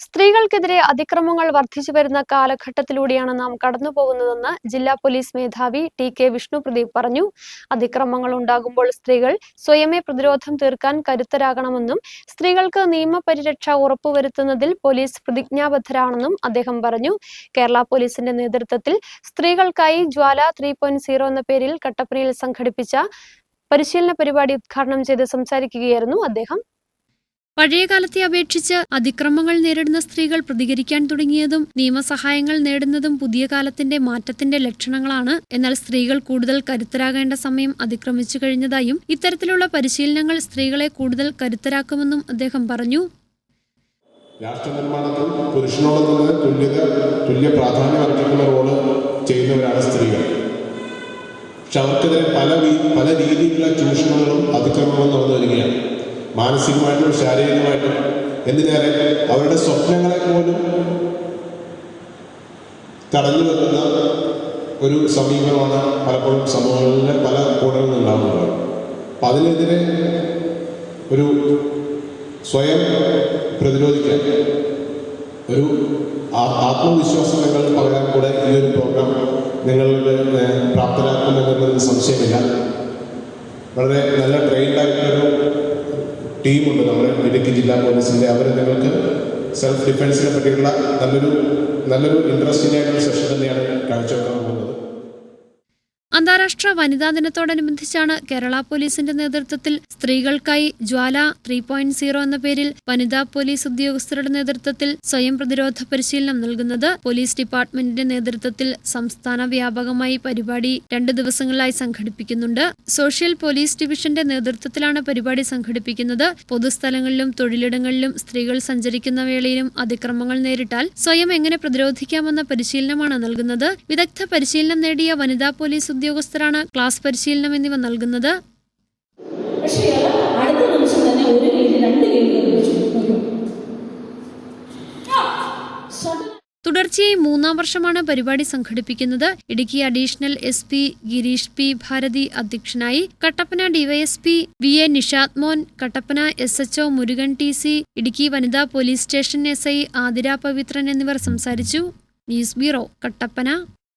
സ്ത്രീകൾക്കെതിരെ അതിക്രമങ്ങൾ വർദ്ധിച്ചു വരുന്ന കാലഘട്ടത്തിലൂടെയാണ് നാം കടന്നു പോകുന്നതെന്ന് ജില്ലാ പോലീസ് മേധാവി ടി കെ വിഷ്ണുപ്രദീപ് പറഞ്ഞു. അതിക്രമങ്ങൾ ഉണ്ടാകുമ്പോൾ സ്ത്രീകൾ സ്വയമേ പ്രതിരോധം തീർക്കാൻ കരുത്തരാകണമെന്നും സ്ത്രീകൾക്ക് നിയമപരിരക്ഷ ഉറപ്പുവരുത്തുന്നതിൽ പോലീസ് പ്രതിജ്ഞാബദ്ധരാണെന്നും അദ്ദേഹം പറഞ്ഞു. കേരള പോലീസിന്റെ നേതൃത്വത്തിൽ സ്ത്രീകൾക്കായി ജ്വാല ത്രീ എന്ന പേരിൽ കട്ടപ്പനയിൽ സംഘടിപ്പിച്ച പരിശീലന പരിപാടി ഉദ്ഘാടനം ചെയ്ത് സംസാരിക്കുകയായിരുന്നു അദ്ദേഹം. പഴയകാലത്തെ അപേക്ഷിച്ച് അതിക്രമങ്ങൾ നേരിടുന്ന സ്ത്രീകൾ പ്രതികരിക്കാൻ തുടങ്ങിയതും നിയമസഹായങ്ങൾ നേടുന്നതും പുതിയ കാലത്തിന്റെ മാറ്റത്തിന്റെ ലക്ഷണങ്ങളാണ്. എന്നാൽ സ്ത്രീകൾ കൂടുതൽ കരുത്തരാകേണ്ട സമയം അതിക്രമിച്ചു കഴിഞ്ഞതായും ഇത്തരത്തിലുള്ള പരിശീലനങ്ങൾ സ്ത്രീകളെ കൂടുതൽ കരുത്തരാക്കുമെന്നും അദ്ദേഹം പറഞ്ഞു. രാഷ്ട്ര നിർമ്മാണത്തിൽ പുരുഷനോട് തുല്യത തുല്യ പ്രാധാന്യം അർപ്പിക്കുന്ന റോൾ ചെയ്യുന്നവരാണ് സ്ത്രീകൾ. പക്ഷെ അവർക്കെതിരെ പല പല രീതിയിലുള്ള ചൂഷണങ്ങളും അതിക്രമങ്ങളും നടന്നു വരികയാണ്. മാനസികമായിട്ടും ശാരീരികമായിട്ടും എന്തിനേറെ അവരുടെ സ്വപ്നങ്ങളെ പോലും തടഞ്ഞു വെക്കുന്ന ഒരു സമീപനമാണ് പലപ്പോഴും സമൂഹങ്ങളിലെ പല കൂടങ്ങളിൽ ഉണ്ടാകുന്നത്. അപ്പം അതിനെതിരെ ഒരു സ്വയം പ്രതിരോധിക്കാൻ ഒരു ആത്മവിശ്വാസം നിങ്ങൾ പകരാൻ കൂടെ ഈ ഒരു പ്രോഗ്രാം നിങ്ങളുടെ പ്രാപ്തരാക്കുമെന്നുള്ളതിൽ സംശയമില്ല. വളരെ നല്ല ട്രെയിൻഡ് ആയിട്ടുള്ളൊരു ടീമുണ്ട് നമ്മുടെ ഇടുക്കി ജില്ലാ പോലീസിന്റെ അവർ നിങ്ങൾക്ക് സെൽഫ് ഡിഫെൻസിനെ പറ്റിയുള്ള നല്ലൊരു നല്ലൊരു ഇൻട്രസ്റ്റിംഗ് ആയിട്ടുള്ള സെഷൻ തന്നെയാണ് കാഴ്ചവെക്കാൻ പോകുന്നത്. അന്താരാഷ്ട്ര വനിതാ ദിനത്തോടനുബന്ധിച്ചാണ് കേരള പോലീസിന്റെ നേതൃത്വത്തിൽ സ്ത്രീകൾക്കായി ജ്വാല ത്രീ പോയിന്റ് സീറോ എന്ന പേരിൽ വനിതാ പോലീസ് ഉദ്യോഗസ്ഥരുടെ നേതൃത്വത്തിൽ സ്വയം പ്രതിരോധ പരിശീലനം നൽകുന്നത് പോലീസ് ഡിപ്പാർട്ട്മെന്റിന്റെ നേതൃത്വത്തിൽ സംസ്ഥാന വ്യാപകമായി പരിപാടി രണ്ട് ദിവസങ്ങളിലായി സംഘടിപ്പിക്കുന്നുണ്ട്. സോഷ്യൽ പോലീസ് ഡിവിഷന്റെ നേതൃത്വത്തിലാണ് പരിപാടി സംഘടിപ്പിക്കുന്നത്. പൊതുസ്ഥലങ്ങളിലും തൊഴിലിടങ്ങളിലും സ്ത്രീകൾ സഞ്ചരിക്കുന്ന വേളയിലും അതിക്രമങ്ങൾ നേരിട്ടാൽ സ്വയം എങ്ങനെ പ്രതിരോധിക്കാമെന്ന പരിശീലനമാണ് നൽകുന്നത്. വിദഗ്ധ പരിശീലനം നേടിയ വനിതാ പോലീസ് ഉദ്യോഗസ്ഥരാണ് ക്ലാസ് പരിശീലനം എന്നിവ നൽകുന്നത്. തുടർച്ചയായി മൂന്നാം വർഷമാണ് പരിപാടി സംഘടിപ്പിക്കുന്നത്. Idukki additional S P Girish P Bharathi അധ്യക്ഷനായി. Kattappana DYSP V A Nishad Mon Kattappana S H O Murugan T C Idukki വനിതാ police station S I Athira Pavithran എന്നിവർ സംസാരിച്ചു. News bureau Kattappana.